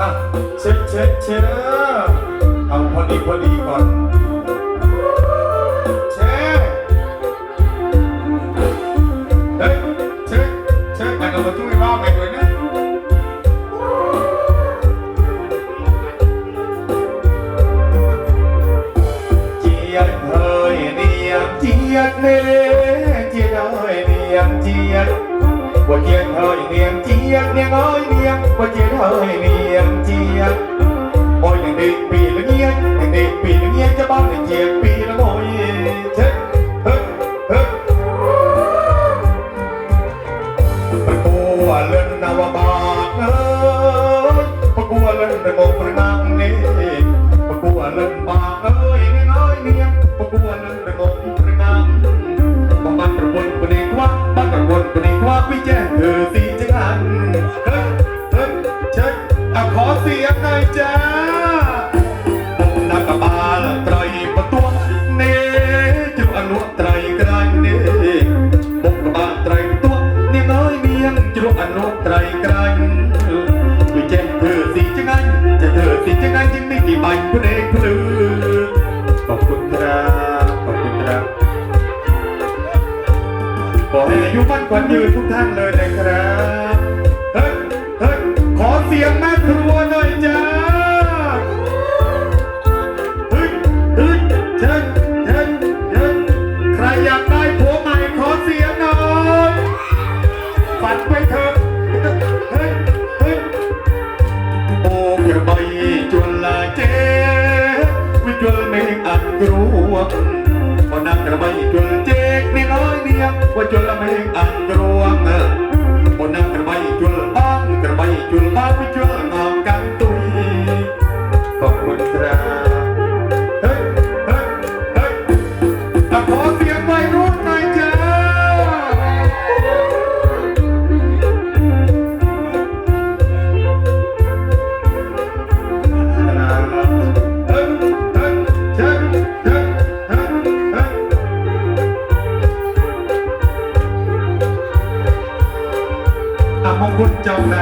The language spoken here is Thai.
อะเช็ดเช็ดเช็ดเอาพอดีพอดีก่อนเช็ดเฮ้ยเช็ดเช็ดแต่เราต้องไม่ว่าไปด้วยนะ ว่าเจียนเฮ้ยเนียงเจียกเนียงเอ้ยเนียงว่าเจียนเฮ้ยเนียงเจียกโอ้ยอย่งเด็กปีละเงียงอย่งเด็กปีละเงียงจะบ้านอย่งเจียกปีละโอ้ยเช็ดเฮ้ยเฮ้ยประกัวเล่นนาวบาทเอ้ยประกัวเล่นในมงพระนางนี่ประกัวเล่นบาทเอ้ยเนียงเอ้ยเนียงประกัวเล่นในมง ចាដាក់កបាលត្រីបន្ទាត់នេះជុំអនុត្រីក្រាញ់នេះបុកកបាលត្រីបន្ទាត់នេះអើយមានជ្រក់អនុត្រីក្រាញ់វាចេះធ្វើស៊ីចងាញ់ចេះធ្វើស៊ីចងាញ់ជាងនេះគេបាញ់ព្រេងភ្លឺបពុត្រាបពុត្រាបងអាយុបានគាត់យឺនทุกท่านเลยนะครับ รู้ว่าคนนั่งกระไมจนเจ๊กนี่น้อยเดียวว่าจนละเมงอักรู้ คลเจ้าใด